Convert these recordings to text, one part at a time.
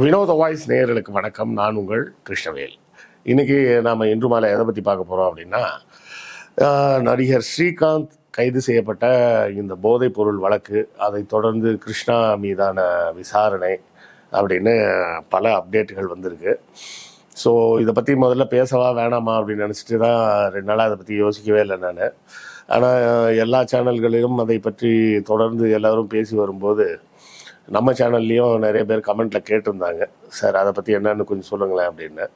வினோத வாய்ஸ் நேயர்களுக்கு வணக்கம். நான் உங்கள் கிருஷ்ணவேல். இன்னைக்கு நாம் இன்று மாலை எதை பற்றி பார்க்க போகிறோம் அப்படின்னா நடிகர் ஸ்ரீகாந்த் கைது செய்யப்பட்ட இந்த போதைப் பொருள் வழக்கு அதை தொடர்ந்து கிருஷ்ணா மீதான விசாரணை அப்படின்னு பல அப்டேட்டுகள் வந்திருக்கு. ஸோ இதை பற்றி முதல்ல பேசவா வேணாமா அப்படின்னு நினச்சிட்டு தான் ரெண்டு நாளாக அதை பற்றி யோசிக்கவே இல்லை நான். ஆனால் எல்லா சேனல்களிலும் அதை பற்றி தொடர்ந்து எல்லோரும் பேசி வரும்போது நம்ம சேனல்லையும் நிறைய பேர் கமெண்ட்டில் கேட்டிருந்தாங்க. சார் அதை பற்றி என்னன்னு கொஞ்சம் சொல்லுங்களேன் அப்படின்னு.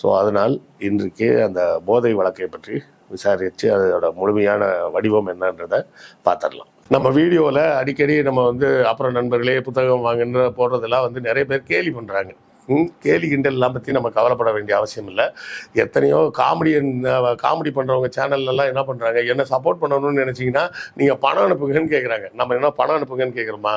ஸோ அதனால் இன்றைக்கு அந்த போதை வழக்கை பற்றி விசாரித்து அதோட முழுமையான வடிவம் என்னன்றதை பார்த்துடலாம் நம்ம வீடியோவில் அடிக்கடி நம்ம வந்து அப்புறம் நண்பர்களே புத்தகம் வாங்குன்ற போடுறதெல்லாம் வந்து நிறைய பேர் கேலி பண்ணுறாங்க ம், கேலி கிண்டல்லாம் பற்றி நம்ம கவலைப்பட வேண்டிய அவசியம் இல்லை. எத்தனையோ காமெடி காமெடி பண்ணுறவங்க சேனல்லலாம் என்ன பண்ணுறாங்க என்ன சப்போர்ட் பண்ணணும்னு நினச்சிங்கன்னா நீங்கள் பணம் அனுப்புங்கன்னு கேட்குறாங்க நம்ம என்ன பணம் அனுப்புங்கன்னு கேட்குறோமா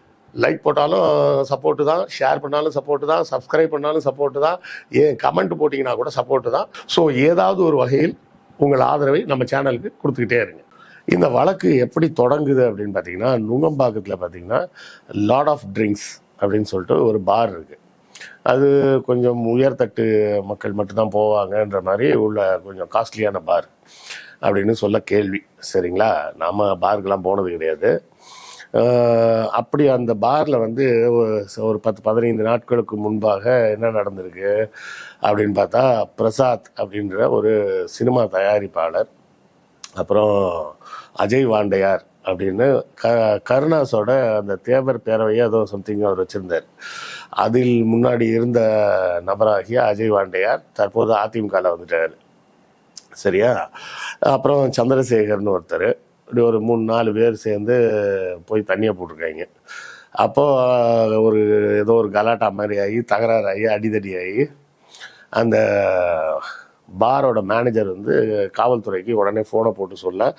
லைக் போட்டாலும் சப்போர்ட்டு தான் ஷேர் பண்ணாலும் சப்போர்ட்டு தான் சப்ஸ்கிரைப் பண்ணாலும் சப்போர்ட்டு தான் ஏன் கமெண்ட் போட்டிங்கன்னா கூட சப்போர்ட்டு தான். ஸோ ஏதாவது ஒரு வகையில் உங்கள் ஆதரவை நம்ம சேனலுக்கு கொடுத்துக்கிட்டே இருங்க. இந்த வழக்கு எப்படி தொடங்குது அப்படின்னு பார்த்தீங்கன்னா நுங்கம்பாக்கத்தில் பார்த்தீங்கன்னா லாட் ஆஃப் ட்ரிங்க்ஸ் அப்படின்னு சொல்லிட்டு ஒரு பார் இருக்குது அது கொஞ்சம் உயர்தட்டு மக்கள் மட்டும்தான் போவாங்கன்ற மாதிரி உள்ள கொஞ்சம் காஸ்ட்லியான பார் அப்படின்னு சொல்ல கேள்வி. சரிங்களா? நாம் பாருக்கெல்லாம் போனது கிடையாது. அப்படி அந்த பாரில் வந்து ஒரு- ஒரு பத்து பதினைந்து நாட்களுக்கு முன்பாக என்ன நடந்திருக்கு அப்படின்னு பார்த்தா பிரசாத் அப்படின்ற ஒரு சினிமா தயாரிப்பாளர் அப்புறம் அஜய் வாண்டையார் அப்படின்னு க கருணாஸோட அந்த தேவர் பேரவையை ஏதோ சம்திங் அவர் வச்சுருந்தார். அதில் முன்னாடி இருந்த நபராகிய அஜய் வாண்டையார் தற்போது அதிமுகவில் வந்துட்டார். சரியா? அப்புறம் சந்திரசேகர்னு ஒருத்தர். இப்படி ஒரு மூணு நாலு பேர் சேர்ந்து போய் தண்ணியை போட்டிருக்காங்க. அப்போது ஒரு ஏதோ ஒரு கலாட்டா மாதிரி ஆகி தகராறாகி அடிதடி ஆகி அந்த பாரோட மேனேஜர் வந்து காவல்துறைக்கு உடனே ஃபோனை போட்டு சொல்ல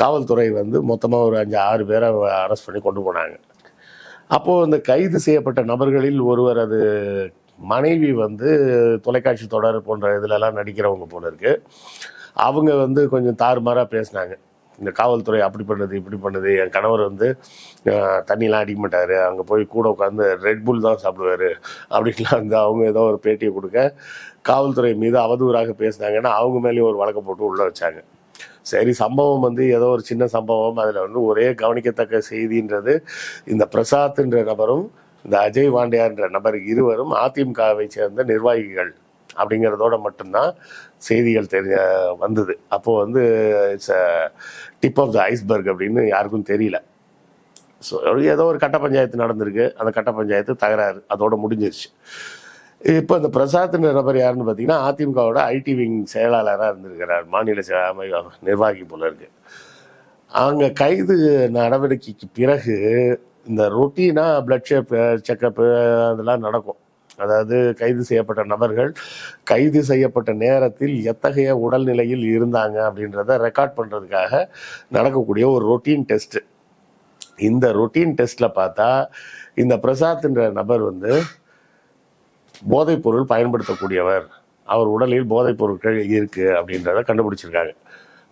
காவல்துறை வந்து மொத்தமாக ஒரு அஞ்சு ஆறு பேரை அரெஸ்ட் பண்ணி கொண்டு போனாங்க. அப்போது இந்த கைது செய்யப்பட்ட நபர்களில் ஒருவர் அது மனைவி வந்து தொலைக்காட்சி தொடர் போன்ற இதிலெல்லாம் நடிக்கிறவங்க போல இருக்குது அவங்க வந்து கொஞ்சம் தாறுமாறாக பேசினாங்க. இந்த காவல்துறை அப்படி பண்ணுது இப்படி பண்ணுது. என் கணவர் வந்து தண்ணியெலாம் தண்ணிலாம் அடிக்க மாட்டார். அங்கே போய் கூட உட்காந்து ரெட் புல் தான் சாப்பிடுவார். அப்படின்லாம் வந்து அவங்க ஏதோ ஒரு பேட்டியை கொடுக்க காவல்துறை மீது அவதூறாக பேசினாங்கன்னா அவங்க மேலேயும் ஒரு வழக்கை போட்டு உள்ளே வச்சாங்க. சரி சம்பவம் வந்து ஏதோ ஒரு சின்ன சம்பவம். அதில் வந்து ஒரே கவனிக்கத்தக்க செய்தின்றது இந்த பிரசாத்ன்ற நபரும் இந்த அஜய் வாண்டியார்ன்ற நபர் இருவரும் அதிமுகவை சேர்ந்த நிர்வாகிகள். அப்படிங்கிறதோட மட்டும்தான் செய்திகள் தெரிய வந்தது. அப்போது வந்து it's tip of the iceberg அப்படின்னு யாருக்கும் தெரியல. ஸோ ஏதோ ஒரு கட்ட பஞ்சாயத்து நடந்திருக்கு. அந்த கட்ட பஞ்சாயத்து தகராறு. அதோட முடிஞ்சிருச்சு. இப்போ இந்த பிரசாத்ன்ற நபர் யாருன்னு பார்த்தீங்கன்னா அதிமுகவோட ஐடி விங் செயலாளராக இருந்திருக்கிறார். மாநில அமை- நிர்வாகி போல இருக்கு. அவங்க கைது நடவடிக்கைக்கு பிறகு இந்த ரொட்டீனாக பிளட் ஷேப் செக்கப்பு அதெல்லாம் நடக்கும். அதாவது கைது செய்யப்பட்ட நபர்கள் கைது செய்யப்பட்ட நேரத்தில் எத்தகைய உடல்நிலையில் இருந்தாங்க அப்படின்றத ரெக்கார்ட் பண்ணுறதுக்காக நடக்கக்கூடிய ஒரு ரொட்டீன் டெஸ்ட்டு இந்த ரொட்டீன் டெஸ்ட்டில் பார்த்தா இந்த பிரசாத்ன்ற நபர் வந்து போதைப்பொருள் பயன்படுத்தக்கூடியவர். அவர் உடலில் போதைப்பொருட்கள் பொருட்கள் அப்படின்றத கண்டுபிடிச்சிருக்காங்க.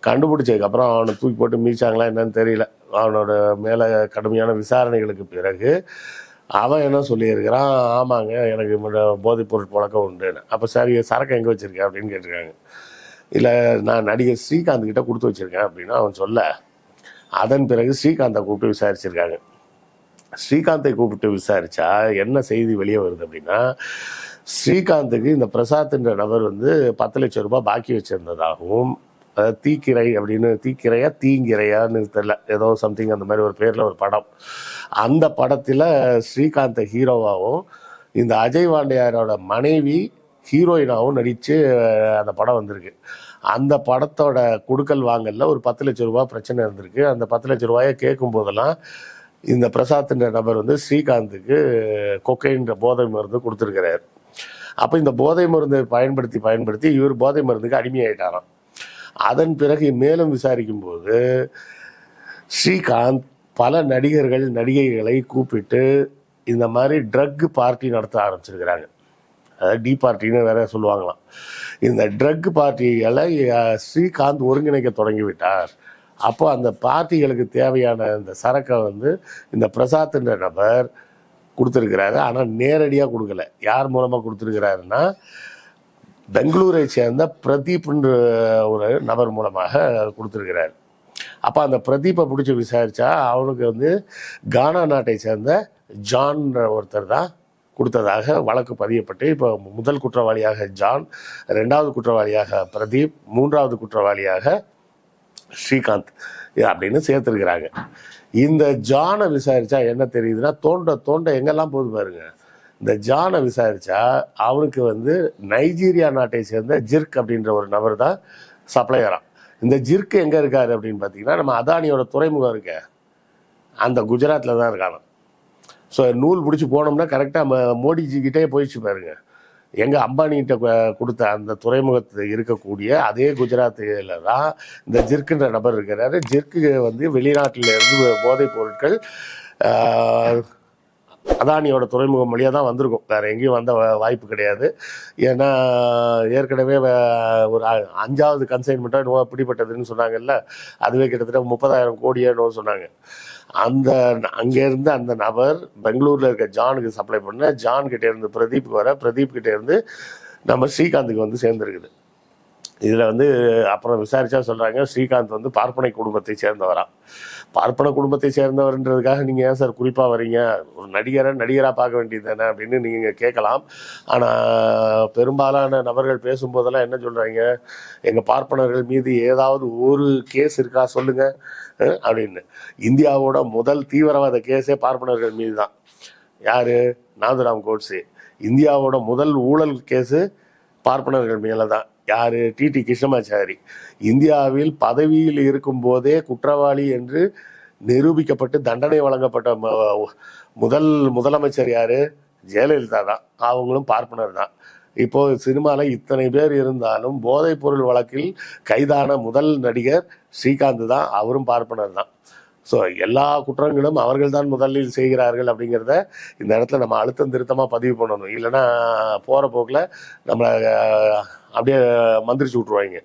கண்டுபிடிச்சதுக்கப்புறம் அவனை தூக்கி போட்டு மீச்சாங்களா என்னன்னு தெரியல. அவனோட மேலே கடுமையான விசாரணைகளுக்கு பிறகு அவன் என்ன சொல்லியிருக்கிறான்? ஆமாங்க எனக்கு முன்ன போதைப் பொருள் பழக்கம் உண்டுன்னு. அப்போ சரி சரக்கு எங்கே வச்சுருக்கேன் அப்படின்னு கேட்டிருக்காங்க. இல்லை நான் நடிகர் ஸ்ரீகாந்த் கிட்ட கொடுத்து வச்சுருக்கேன் அப்படின்னு அவன் சொல்ல அதன் பிறகு ஸ்ரீகாந்தை கூப்பிட்டு விசாரிச்சிருக்காங்க. ஸ்ரீகாந்தை கூப்பிட்டு விசாரித்தா என்ன செய்தி வெளியே வருது அப்படின்னா ஸ்ரீகாந்துக்கு இந்த பிரசாத்ன்ற நபர் வந்து பத்து லட்சம் ரூபாய் பாக்கி வச்சுருந்ததாகவும் அதாவது தீக்கிரை அப்படின்னு தீக்கிரையா தீங்கிரையான்னு தெரியல ஏதோ சம்திங் அந்த மாதிரி ஒரு பேரில் ஒரு படம். அந்த படத்தில் ஸ்ரீகாந்த் ஹீரோவாகவும் இந்த அஜய் வாண்டியாரோட மனைவி ஹீரோயினாகவும் நடித்து அந்த படம் வந்திருக்கு. அந்த படத்தோட கொடுக்கல் வாங்கல்ல ஒரு பத்து லட்ச ரூபாய் பிரச்சனை இருந்திருக்கு. அந்த பத்து லட்ச ரூபாயை கேட்கும் போதெல்லாம் இந்த பிரசாத்ன்ற நபர் வந்து ஸ்ரீகாந்துக்கு கொக்கைன்ற போதை மருந்து கொடுத்துருக்கிறார். அப்போ இந்த போதை மருந்தை பயன்படுத்தி பயன்படுத்தி இவர் போதை மருந்துக்கு அடிமையாயிட்டாராம். அதன் பிறகு மேலும் விசாரிக்கும்போது ஸ்ரீகாந்த் பல நடிகர்கள் நடிகைகளை கூப்பிட்டு இந்த மாதிரி ட்ரக் பார்ட்டி நடத்த ஆரம்பிச்சிருக்கிறாங்க. அதாவது டி பார்ட்டின்னு வேற சொல்லுவாங்களாம். இந்த ட்ரக் பார்ட்டிகளை ஸ்ரீகாந்த் ஒருங்கிணைக்க தொடங்கிவிட்டார். அப்போ அந்த பார்ட்டிகளுக்கு தேவையான இந்த சரக்கை வந்து இந்த பிரசாத்ன்ற நபர் கொடுத்துருக்கிறாரு. ஆனால் நேரடியாக கொடுக்கல. யார் மூலமாக கொடுத்துருக்கிறாருன்னா பெங்களூரை சேர்ந்த பிரதீப்ன்ற ஒரு நபர் மூலமாக கொடுத்துருக்கிறார். அப்போ அந்த பிரதீப்பை பிடிச்சி விசாரிச்சா அவனுக்கு வந்து கானா நாட்டை சேர்ந்த ஜான்ற ஒருத்தர் தான் கொடுத்ததாக வழக்கு பதியப்பட்டு இப்போ முதல் குற்றவாளியாக ஜான் ரெண்டாவது குற்றவாளியாக பிரதீப் மூன்றாவது குற்றவாளியாக ஸ்ரீகாந்த் அப்படின்னு சேர்த்துருக்கிறாங்க. இந்த ஜானை விசாரிச்சா என்ன தெரியுதுன்னா தோண்ட தோண்ட எங்கெல்லாம் போகுது பாருங்க. இந்த ஜானை விசாரிச்சா அவனுக்கு வந்து நைஜீரியா நாட்டை சேர்ந்த ஜிர்க் அப்படின்ற ஒரு நபர் தான் சப்ளையராக இந்த ஜிர்க் எங்கே இருக்கார் அப்படின்னு பார்த்தீங்கன்னா நம்ம அதானியோட துறைமுகம் இருக்க. அந்த குஜராத்தில் தான் இருக்கான ஸோ நூல் பிடிச்சி போனோம்னா கரெக்டாக மோடிஜி கிட்டே போயிடுச்சு பாருங்க. எங்கள் அம்பானிகிட்ட கொடுத்த அந்த துறைமுகத்தில் இருக்கக்கூடிய அதே குஜராத்தில் தான் இந்த ஜிர்க்குன்ற நபர் இருக்கிறாரு. ஜிர்க்கு வந்து வெளிநாட்டில் இருந்து போதைப் பொருட்கள் அதானியோட துறைமுகம் வழியாக தான் வந்திருக்கும். வேறு எங்கேயும் வந்த வாய்ப்பு கிடையாது. ஏன்னா ஏற்கனவே ஒரு அ- அஞ்சாவது கன்சைன்மெண்ட்டாக என்னவோ பிடிப்பட்டதுன்னு சொன்னாங்கல்ல. அதுவே கிட்டத்தட்ட முப்பதாயிரம் கோடியோ சொன்னாங்க. அந்த அங்கேருந்து அந்த நபர் பெங்களூரில் இருக்க ஜானுக்கு சப்ளை பண்ண ஜான் கிட்ட இருந்து பிரதீப் வர பிரதீப் கிட்டேருந்து நம்ம ஸ்ரீகாந்துக்கு வந்து சேர்ந்துருக்குது. இதில் வந்து அப்புறம் விசாரித்தா சொல்கிறாங்க ஸ்ரீகாந்த் வந்து பார்ப்பனை குடும்பத்தை சேர்ந்தவரான் பார்ப்பன குடும்பத்தை சேர்ந்தவர்ன்றதுக்காக நீங்கள் ஏன் சார் குறிப்பாக வரீங்க? ஒரு நடிகரை நடிகராக பார்க்க வேண்டியது தானே அப்படின்னு நீங்கள் கேட்கலாம். ஆனால் பெரும்பாலான நபர்கள் பேசும்போதெல்லாம் என்ன சொல்கிறாங்க எங்கள் பார்ப்பனர்கள் மீது ஏதாவது ஒரு கேஸ் இருக்கா? சொல்லுங்க. அப்படின்னு. இந்தியாவோட முதல் தீவிரவாத கேஸே பார்ப்பனர்கள் மீது தான். யாரு? நாதுராம் கோட்ஸே. இந்தியாவோட முதல் ஊழல் கேஸு பார்ப்பனர்கள் மேலே தான் யாரு? டிடி கிருஷ்ணமாச்சாரி. இந்தியாவில் பதவியில் இருக்கும்போதே குற்றவாளி என்று நிரூபிக்கப்பட்டு தண்டனை வழங்கப்பட்ட முதல் முதலமைச்சர் யாரு? ஜெயலலிதா தான். அவங்களும் பார்ப்பனர் தான். இப்போ சினிமாவில் இத்தனை பேர் இருந்தாலும் போதைப் பொருள் வழக்கில் கைதான முதல் நடிகர் ஸ்ரீகாந்த் தான். அவரும் பார்ப்பனர் தான். ஸோ எல்லா குற்றங்களும் அவர்கள் தான் முதலில் செய்கிறார்கள் அப்படிங்கிறத இந்த இடத்துல நம்ம அழுத்தம் திருத்தமாக பதிவு பண்ணணும். இல்லைன்னா போகிற போக்கில் நம்மளை அப்படியே மந்திரிச்சு விட்ருவாங்க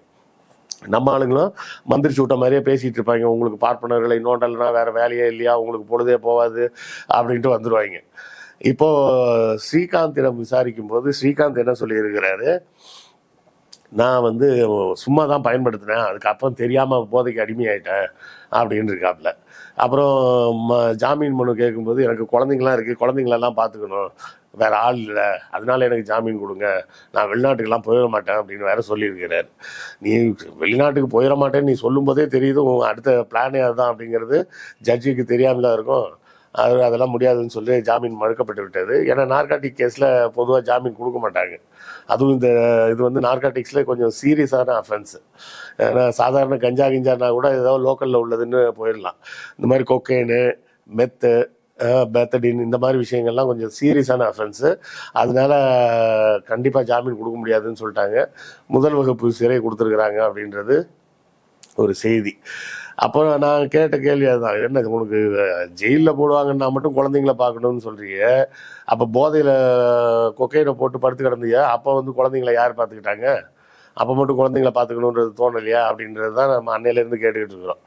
நம்ம ஆளுங்களும் மந்திரிச்சு விட்ட மாதிரியே பேசிகிட்டு இருப்பாங்க. உங்களுக்கு பார்ப்பனர்களை நோண்டல்னா வேறு வேலையே இல்லையா? உங்களுக்கு பொழுதே போகாது அப்படின்ட்டு வந்துடுவாங்க இப்போது ஸ்ரீகாந்திடம் விசாரிக்கும் போது ஸ்ரீகாந்த் என்ன சொல்லியிருக்கிறாரு? நான் வந்து சும்மா தான் பயன்படுத்தினேன் அதுக்கப்புறம் தெரியாமல் போதைக்கு அடிமையாயிட்டேன் அப்படின்னு இருக்காப்புல அப்புறம் ம- ஜாமீன் மனு கேட்கும்போது எனக்கு குழந்தைங்களாம் இருக்குது குழந்தைங்களெல்லாம் பார்த்துக்கணும். வேறு ஆள் இல்லை. அதனால எனக்கு ஜாமீன் கொடுங்க. நான் வெளிநாட்டுக்கெல்லாம் போயிட மாட்டேன் அப்படின்னு வேற சொல்லியிருக்கிறார். நீ வெளிநாட்டுக்கு போயிட மாட்டேன்னு நீ சொல்லும்போதே தெரியுது. உன் அடுத்த பிளானே அதுதான் அப்படிங்கிறது ஜட்ஜுக்கு தெரியாமல இருக்கும். அது அதெல்லாம் முடியாதுன்னு சொல்லி ஜாமீன் மறுக்கப்பட்டு விட்டது. ஏன்னா நார்காட்டிக் கேஸில் பொதுவாக ஜாமீன் கொடுக்க மாட்டாங்க. அதுவும் இந்த இது வந்து நார்காட்டிக்ஸில் கொஞ்சம் சீரியஸான அஃபென்ஸ் ஏன்னா சாதாரண கஞ்சா கிஞ்சானா கூட ஏதோ லோக்கலில் உள்ளதுன்னு போயிடலாம். இந்த மாதிரி கொக்கைனு மெத்து பெத்தடின் இந்த மாதிரி விஷயங்கள்லாம் கொஞ்சம் சீரியஸான அஃபென்ஸு அதனால கண்டிப்பாக ஜாமீன் கொடுக்க முடியாதுன்னு சொல்லிட்டாங்க. முதல் வகுப்பு சிறை கொடுத்துருக்குறாங்க அப்படின்றது ஒரு செய்தி. அப்போ நான் கேட்ட கேள்வி அதுதான் என்ன இது உனக்கு ஜெயிலில் போடுவாங்கன்னா மட்டும் குழந்தைங்கள பார்க்கணும்னு சொல்கிறீங்க அப்போ போதையில் கொக்கையில் போட்டு படுத்து கிடந்தியா? அப்போ வந்து குழந்தைங்கள யார் பார்த்துக்கிட்டாங்க? அப்போ மட்டும் குழந்தைங்கள பார்த்துக்கணுன்றது தோணலையா? அப்படின்றது தான் நம்ம அன்னையிலேருந்து கேட்டுக்கிட்டு இருக்கிறோம்.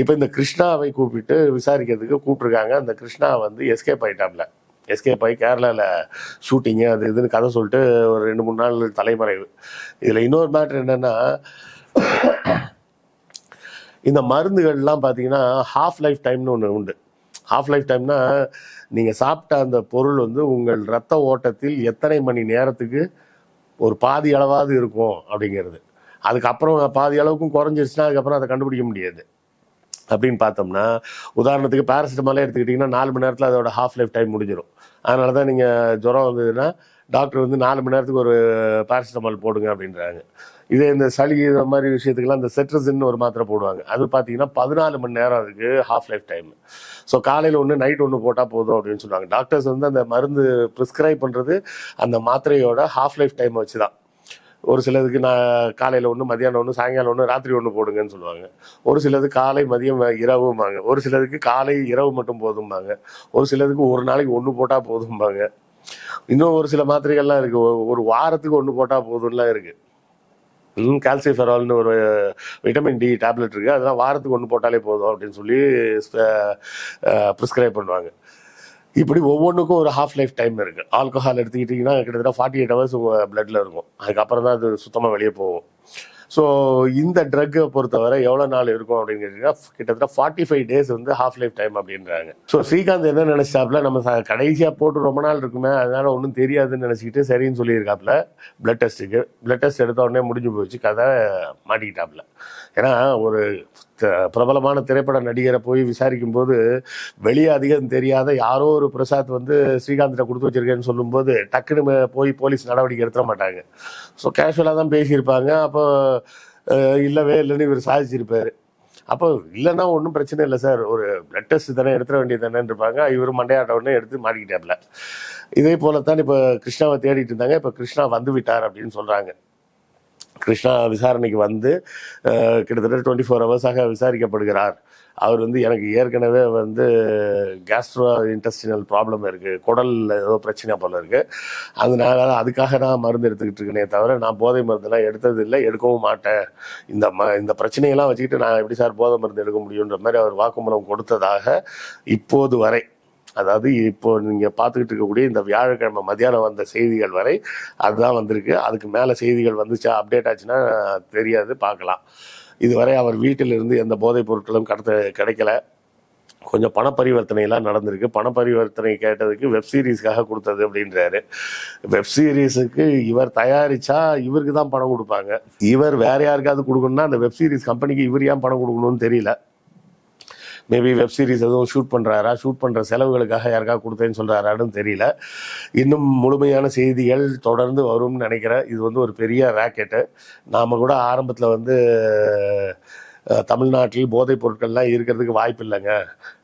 இப்போ இந்த கிருஷ்ணாவை கூப்பிட்டு விசாரிக்கிறதுக்கு கூப்பிட்ருக்காங்க அந்த கிருஷ்ணா வந்து எஸ்கேப் ஆகிட்டாப்ல எஸ்கேப் ஆகி கேரளாவில் ஷூட்டிங்கு அது இதுன்னு கதை சொல்லிட்டு ஒரு ரெண்டு மூணு நாள் தலைமறைவு. இதில் இன்னொரு மேட்ரு என்னென்னா இந்த மருந்துகள்லாம் பார்த்தீங்கன்னா ஹாஃப் லைஃப் டைம்னு ஒன்று உண்டு. ஹாஃப் லைஃப் டைம்னா நீங்கள் சாப்பிட்ட அந்த பொருள் வந்து உங்கள் ரத்த ஓட்டத்தில் எத்தனை மணி நேரத்துக்கு ஒரு பாதி அளவாவது இருக்கும் அப்படிங்கிறது. அதுக்கப்புறம் பாதி அளவுக்கும் குறைஞ்சிருச்சுன்னா அதுக்கப்புறம் அதை கண்டுபிடிக்க முடியாது. அப்படின்னு பார்த்தோம்னா உதாரணத்துக்கு பேராசிட்டமாலே எடுத்துக்கிட்டிங்கன்னா நாலு மணி நேரத்தில் அதோட ஹாஃப் லைஃப் டைம் முடிஞ்சிடும் அதனால தான் நீங்கள் ஜுரம் வந்ததுன்னா டாக்டர் வந்து நாலு மணி நேரத்துக்கு ஒரு பேராசிட்டமால் போடுங்க அப்படின்றாங்க. இதே இந்த சளி இந்த மாதிரி விஷயத்துக்கெல்லாம் இந்த செட்ரஸின்னு ஒரு மாத்திரை போடுவாங்க. அது பார்த்தீங்கன்னா பதினாலு மணி நேரம் அதுக்கு ஹாஃப் லைஃப் டைம் ஸோ காலையில் ஒன்று நைட் ஒன்று போட்டால் போதும் அப்படின்னு சொல்லுவாங்க. டாக்டர்ஸ் வந்து அந்த மருந்து ப்ரிஸ்கிரைப் பண்ணுறது அந்த மாத்திரையோட ஹாஃப் லைஃப் டைம் வச்சு தான் ஒரு சிலதுக்கு நான் காலையில் ஒன்று மதியானம் ஒன்று சாயங்காலம் ஒன்று ராத்திரி ஒன்று போடுங்கன்னு சொல்லுவாங்க. ஒரு சிலது காலை மதியம் இரவும்பாங்க. ஒரு சிலதுக்கு காலை இரவு மட்டும் போதும்பாங்க. ஒரு சிலதுக்கு ஒரு நாளைக்கு ஒன்று போட்டால் போதும்பாங்க. இன்னும் ஒரு சில மாத்திரைகள்லாம் இருக்குது ஒரு வாரத்துக்கு ஒன்று போட்டால் போதும்லாம் இருக்குது இன்னும் கால்சிஃபெரால்னு ஒரு விட்டமின் டி டேப்லெட் இருக்குது அதெல்லாம் வாரத்துக்கு ஒன்று போட்டாலே போதும் அப்படின்னு சொல்லி ப்ரிஸ்கிரைப் பண்ணுவாங்க. இப்படி ஒவ்வொன்றுக்கும் ஒரு ஹாஃப் லைஃப் டைம் இருக்குது ஆல்கஹால் எடுத்துக்கிட்டிங்கன்னா கிட்டத்தட்ட ஃபார்ட்டி எயிட் ஹவர்ஸ் உங்கள் பிளட்டில் இருக்கும். அதுக்கப்புறம் தான் அது சுத்தமாக வெளியே போகும். ஸோ இந்த ட்ரக்கை பொறுத்தவரை எவ்வளோ நாள் இருக்கும் அப்படின்னு கேட்டிங்கன்னா கிட்டத்தட்ட ஃபார்ட்டி ஃபைவ் டேஸ் வந்து ஹாஃப் லைஃப் டைம் அப்படின்றாங்க. ஸோ ஸ்ரீகாந்த் என்ன நினைச்சாப்புல நம்ம கடைசியாக போட்டு ரொம்ப நாள் இருக்குமே அதனால ஒன்றும் தெரியாதுன்னு நினச்சிக்கிட்டு சரின்னு சொல்லியிருக்காப்புல பிளட் டெஸ்ட்டுக்கு பிளட் டெஸ்ட் எடுத்த உடனே முடிஞ்சு போச்சு கதை மாட்டிக்கிட்டாப்புல. ஏன்னா ஒரு பிரபலமான திரைப்பட நடிகரை போய் விசாரிக்கும் போது வெளியே அதிகம் தெரியாத யாரோ ஒரு பிரசாத் வந்து ஸ்ரீகாந்திட்ட கொடுத்து வச்சிருக்கேன்னு சொல்லும்போது டக்குன்னு போய் போலீஸ் நடவடிக்கை எடுத்துட மாட்டாங்க. ஸோ கேஷுவலாக தான் பேசியிருப்பாங்க. அப்போ இல்லவே இல்லைன்னு இவர் சாதிச்சிருப்பாரு. அப்போ இல்லைன்னா ஒன்றும் பிரச்சனை இல்லை சார். ஒரு பிளட் டெஸ்ட் தானே எடுத்துட வேண்டியது தானேன்னு இருப்பாங்க இவர் மண்டையாட்ட உடனே எடுத்து மாட்டிக்கிட்டாப்ல இதே போலத்தான் இப்போ கிருஷ்ணாவை தேடிட்டு இருந்தாங்க. இப்போ கிருஷ்ணா வந்து விட்டார் அப்படின்னு சொல்கிறாங்க கிருஷ்ணா விசாரணைக்கு வந்து கிட்டத்தட்ட டுவெண்ட்டி ஃபோர் ஹவர்ஸாக விசாரிக்கப்படுகிறார். அவர் வந்து எனக்கு ஏற்கனவே வந்து கேஸ்ட்ரோ இன்டெஸ்டினல் ப்ராப்ளம் இருக்குது குடலில் ஏதோ பிரச்சனை போல இருக்குது அதனால அதுக்காக நான் மருந்து எடுத்துக்கிட்டு இருக்கேனே தவிர நான் போதை மருந்தெல்லாம் எடுத்தது இல்லை எடுக்கவும் மாட்டேன். இந்த ம இந்த பிரச்சனையெல்லாம் வச்சுக்கிட்டு நான் எப்படி சார் போதை மருந்து எடுக்க முடியுன்ற மாதிரி அவர் வாக்குமூலம் கொடுத்ததாக இப்போது வரை அதாவது இப்போ நீங்கள் பார்த்துக்கிட்டு இருக்கக்கூடிய இந்த வியாழக்கிழமை மதியானம் வந்த செய்திகள் வரை அதுதான் வந்திருக்கு. அதுக்கு மேலே செய்திகள் வந்துச்சா அப்டேட் ஆச்சுன்னா தெரியாது பார்க்கலாம். இதுவரை அவர் வீட்டிலிருந்து எந்த போதைப் பொருட்களும் கடத்த கிடைக்கல. கொஞ்சம் பண பரிவர்த்தனையெல்லாம் நடந்திருக்கு. பண பரிவர்த்தனை கேட்டதுக்கு வெப் சீரிஸ்க்காக கொடுத்தது அப்படின்றாரு. வெப் சீரிஸுக்கு இவர் தயாரிச்சா இவருக்கு தான் பணம் கொடுப்பாங்க. இவர் வேற யாருக்காவது கொடுக்கணும்னா அந்த வெப் சீரிஸ் கம்பெனிக்கு இவர் ஏன் பணம் கொடுக்கணும்னு தெரியல. மேபி வெப் சீரிஸ் எதுவும் ஷூட் பண்ணுறாரா ஷூட் பண்ணுற செலவுகளுக்காக யாருக்காக கொடுத்தேன்னு சொல்கிறாரான்னு தெரியல. இன்னும் முழுமையான செய்திகள் தொடர்ந்து வரும்னு நினைக்கிறேன் இது வந்து ஒரு பெரிய ராக்கெட்டு நாம் கூட ஆரம்பத்தில் வந்து தமிழ்நாட்டில் போதைப் பொருட்கள்லாம் இருக்கிறதுக்கு வாய்ப்பு இல்லைங்க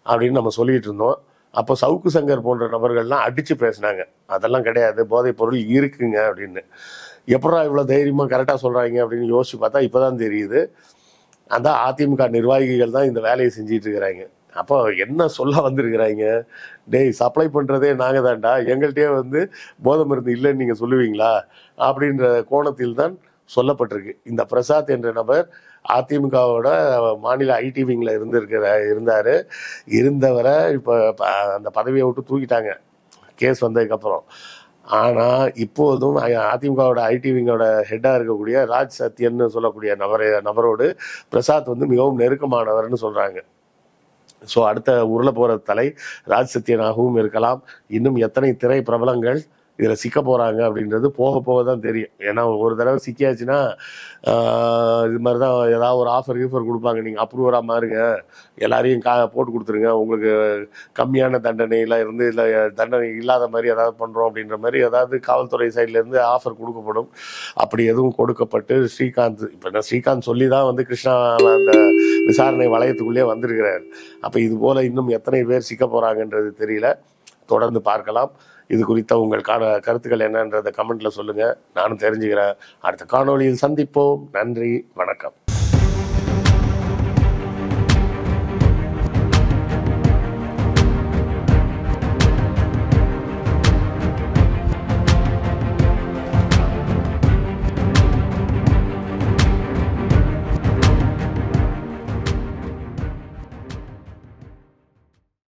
அப்படின்னு நம்ம சொல்லிட்டு இருந்தோம். அப்போ சவுக்கு சங்கர் போன்ற நபர்கள்லாம் அடித்து பேசினாங்க. அதெல்லாம் கிடையாது போதைப் பொருள் இருக்குங்க அப்படின்னு. எப்படா இவ்வளோ தைரியமாக கரெக்டாக சொல்கிறாங்க அப்படின்னு யோசிச்சு பார்த்தா இப்போ தான் தெரியுது. அந்த அதிமுக நிர்வாகிகள் தான் இந்த வேலையை செஞ்சிட்டு இருக்கிறாங்க. அப்போ என்ன சொல்ல வந்திருக்கிறாங்க? டேய் சப்ளை பண்ணுறதே நாங்கள் தான்டா. எங்கள்கிட்டயே வந்து போதை மருந்து இல்லைன்னு நீங்கள் சொல்லுவீங்களா? அப்படின்ற கோணத்தில் தான் சொல்லப்பட்டிருக்கு. இந்த பிரசாத் என்ற நபர் அதிமுகவோட மாநில ஐடி விங்கில் இருந்திருக்கிற இருந்தார். இருந்தவரை இப்போ அந்த பதவியை விட்டு தூக்கிட்டாங்க. கேஸ் வந்ததுக்கப்புறம். ஆனால் இப்போதும் அதிமுகவோட ஐடி விங்கோட ஹெட்டாக இருக்கக்கூடிய ராஜ் சத்யன்னு சொல்லக்கூடிய நபரை நபரோடு பிரசாத் வந்து மிகவும் நெருக்கமானவர்னு சொல்கிறாங்க ஸோ அடுத்த உருளை போகிற தலை ராஜ் சத்யனாகவும் இருக்கலாம். இன்னும் எத்தனை திரை பிரபலங்கள் இதில் சிக்க போகிறாங்க அப்படின்றது போக போக தான் தெரியும். ஏன்னா ஒரு தடவை சிக்கியாச்சுன்னா இது மாதிரி தான் ஏதாவது ஒரு ஆஃபர் கீஃபர் கொடுப்பாங்க. நீங்கள் அப்ரூவராக மாறுங்க எல்லாரையும் கா போட்டு கொடுத்துருங்க. உங்களுக்கு கம்மியான தண்டனையில் இருந்து இல்லை தண்டனை இல்லாத மாதிரி ஏதாவது பண்ணுறோம் அப்படின்ற மாதிரி ஏதாவது காவல்துறை சைட்லேருந்து ஆஃபர் கொடுக்கப்படும். அப்படி எதுவும் கொடுக்கப்பட்டு ஸ்ரீகாந்த் இப்போ நான் ஸ்ரீகாந்த் சொல்லி தான் வந்து கிருஷ்ணா அந்த விசாரணை வளையத்துக்குள்ளேயே வந்திருக்கிறார். அப்போ இது போல் இன்னும் எத்தனை பேர் சிக்க போகிறாங்கன்றது தெரியல. தொடர்ந்து பார்க்கலாம். இது குறித்த உங்கள் காண கருத்துக்கள் என்னன்றதை கமெண்ட்ல சொல்லுங்க. நானும் தெரிஞ்சுக்கிறேன். அடுத்த காணொலியில் சந்திப்போம். நன்றி. வணக்கம்.